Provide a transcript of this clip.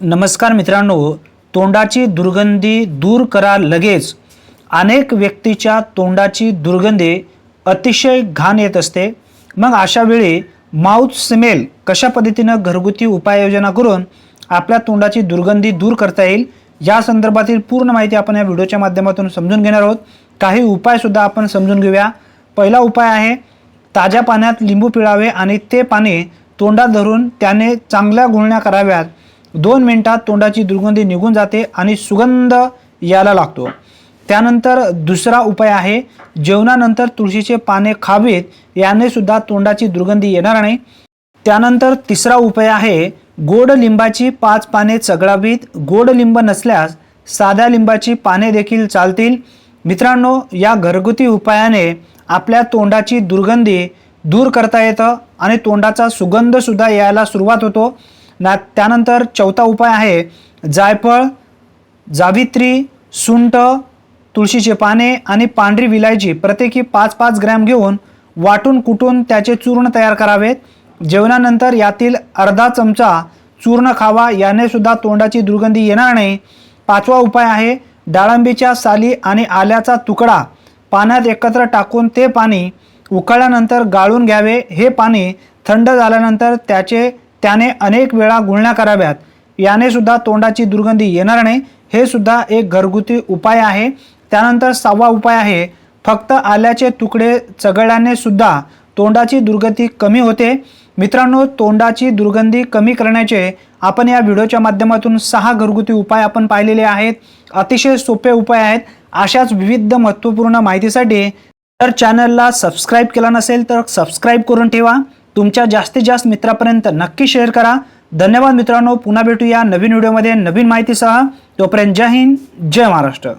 नमस्कार मित्रांनो तोंडाची दुर्गंधी दूर करा लगेच. अनेक व्यक्तीच्या तोंडाची दुर्गंधी अतिशय घाण येत असते. मग अशा वेळी माउथ स्मेल कशा पद्धतीनं घरगुती उपाययोजना करून आपल्या तोंडाची दुर्गंधी दूर करता येईल या संदर्भातील पूर्ण माहिती आपण या व्हिडिओच्या माध्यमातून समजून घेणार आहोत. काही उपायसुद्धा आपण समजून घेऊया. पहिला उपाय आहे ताज्या पाण्यात लिंबू पिळावे आणि ते पाणी तोंडात धरून त्याने चांगल्या गुळण्या कराव्यात. दोन मिनिटात तोंडाची दुर्गंधी निघून जाते आणि सुगंध यायला लागतो. त्यानंतर दुसरा उपाय आहे जेवणानंतर तुळशीचे पाने खावीत याने सुद्धा तोंडाची दुर्गंधी येणार नाही. त्यानंतर तिसरा उपाय आहे गोड लिंबाची पाच पाने चगळावीत गोड लिंब नसल्यास साध्या लिंबाची पाने देखील चालतील. मित्रांनो या घरगुती उपायाने आपल्या तोंडाची दुर्गंधी दूर करता येतं आणि तोंडाचा सुगंधसुद्धा यायला सुरुवात होतो. ना त्यानंतर चौथा उपाय आहे जायफळ जावित्री सुंट तुळशीचे पाने आणि पांढरी विलायची. प्रत्येकी पाच पाच ग्रॅम घेऊन वाटून कुटून त्याचे चूर्ण तयार करावेत. जेवणानंतर यातील अर्धा चमचा चूर्ण खावा. याने सुद्धा तोंडाची दुर्गंधी येणार नाही. पाचवा उपाय आहे डाळंबीच्या साली आणि आल्याचा तुकडा. पाण्यात एकत्र टाकून ते पाणी उकळल्यानंतर गाळून घ्यावे. हे पाणी थंड झाल्यानंतर त्याचे त्याने अनेक वेळा गुळण्या कराव्यात. याने सुद्धा तोंडाची दुर्गंधी येणार नाही. हे सुद्धा एक घरगुती उपाय आहे. त्यानंतर सहावा उपाय आहे. फक्त आल्याचे तुकडे चघळल्याने सुद्धा तोंडाची दुर्गंधी कमी होते. मित्रांनो तोंडाची दुर्गंधी कमी करण्याचे आपण या व्हिडिओच्या माध्यमातून सहा घरगुती उपाय आपण पाहिलेले आहेत. अतिशय सोपे उपाय आहेत. अशाच विविध महत्त्वपूर्ण माहितीसाठी जर चॅनलला सबस्क्राईब केला नसेल तर सबस्क्राईब करून ठेवा. तुमच्या जास्तीत जास्त मित्रापर्यंत नक्की शेअर करा. धन्यवाद मित्रांनो. पुन्हा भेटूया नवीन व्हिडिओमध्ये नवीन माहितीसह. तोपर्यंत जय हिंद जय महाराष्ट्र.